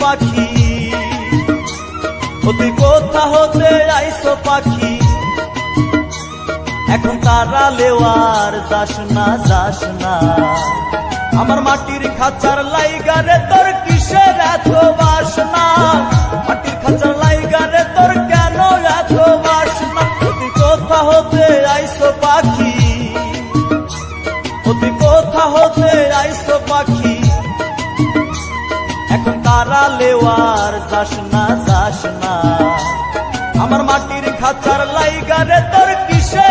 পাখি। ও তুই কোথা হতে আইসো পাখি। এখন তারা লেওয়ার, যাস না যাস না। আমার মাটির খাঁচার লাইগারে তোর কিসের এত বাসনা? মাটির খাঁচার লাইগারে তোর কেন এত বাসনা? তুই কোথা হতে আইসো এখন তারা লেওয়ার যাস না যাস না। আমার মাটির খাতার লাইগারে তোর কিসের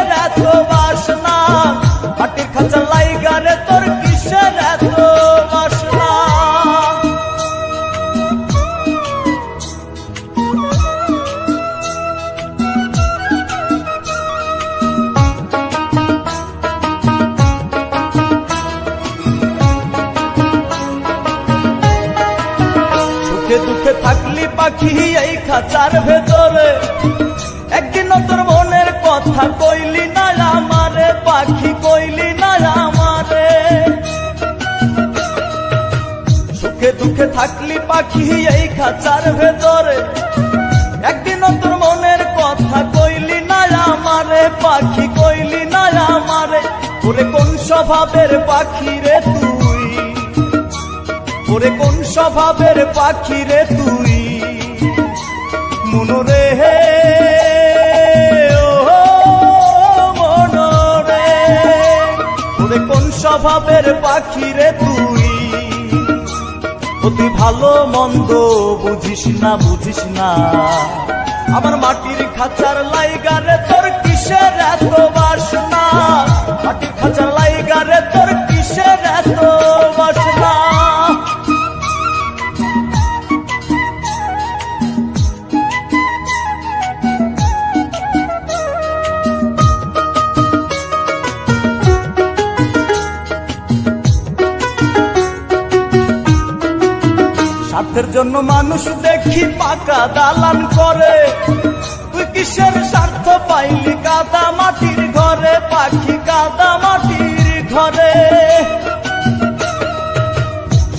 সুখে দুঃখে থাকলি পাখি, এই খাঁচার ভেতরে। একদিন তোর মনের কথা কইলি না আমারে, পাখি কইলি না আমারে। সুখে দুঃখে থাকলি পাখি, এই খাঁচার ভেতরে। একদিন তোর মনের কথা কইলি না আমারে, পাখি কইলি না আমারে। ওরে কোন স্বভাবের পাখি রে তুই? ওরে কোন স্বভাবের পাখি রে তুই? মনরে হে মনরে ওরে কোন স্বভাবের পাখি রে তুই? তুই ভালো মন্দ বুঝিস না বুঝিস না। আমার মাটির খাঁচার লাইগারে তোর কিসের এত বাসনা? মাটির খাঁচার লাইগারে তোর কিসের এত বাসনা? স্বার্থের জন্য মানুষ দেখি পাকা দালান করে। তুই কিসের স্বার্থ পাইলি কাদা মাটির ঘরে? পাখি কাদা মাটির ঘরে।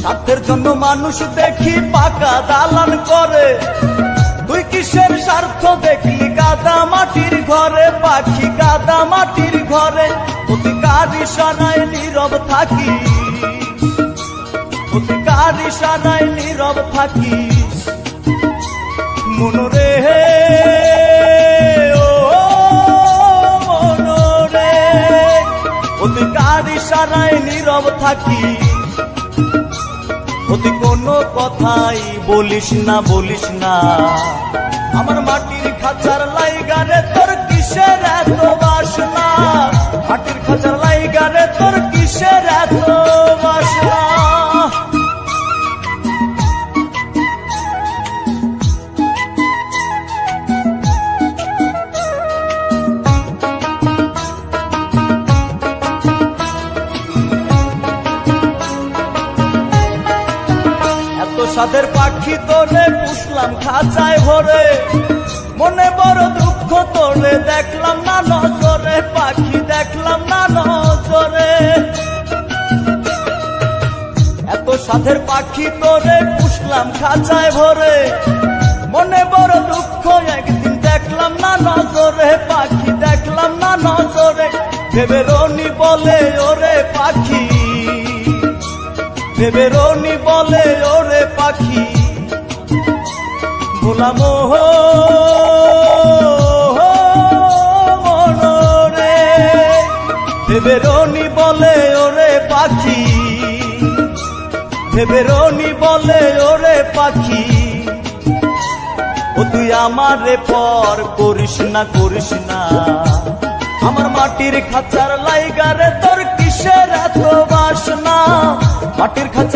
স্বার্থের জন্য মানুষ দেখি পাকা দালান করে। তুই কিসের স্বার্থ দেখলি কাদা মাটির ঘরে? পাখি কাদা মাটির ঘরে। অতি কার ইশারায় নীরব থাকি। অধিকার ইশারায় নীরব থাকিস। মনরে ও মনরে অধিকার ইশারায় নীরব থাকিস। অতি কোনো কথাই বলিস না বলিস না। আমার মাটির খাঁচার লাইগারে এত সাদের পাখি তোরে পুষলাম খাঁচায় ভরে। মনে বড় দুঃখ তোরে দেখলাম না নজরে, পাখি দেখলাম না নজরে। এত সাধের পাখি তোরে পুষলাম খাঁচায় ভরে। মনে বড় দুঃখ একদিন দেখলাম না নজরে, পাখি দেখলাম না নজরে। ভেবে রনি বলে, ওরে পাখি। ভেবেরনি বলে, ওরে পাখি গোলাম মনরে। ভেবেরনি বলে, ওরে পাখি ভেবেরনি বলে, ওরে পাখি, ও তুই আমারে পর করিস না করিস না। আমার মাটির খাঁচার লাইগারে তোর কিসের মাটির খাঁচার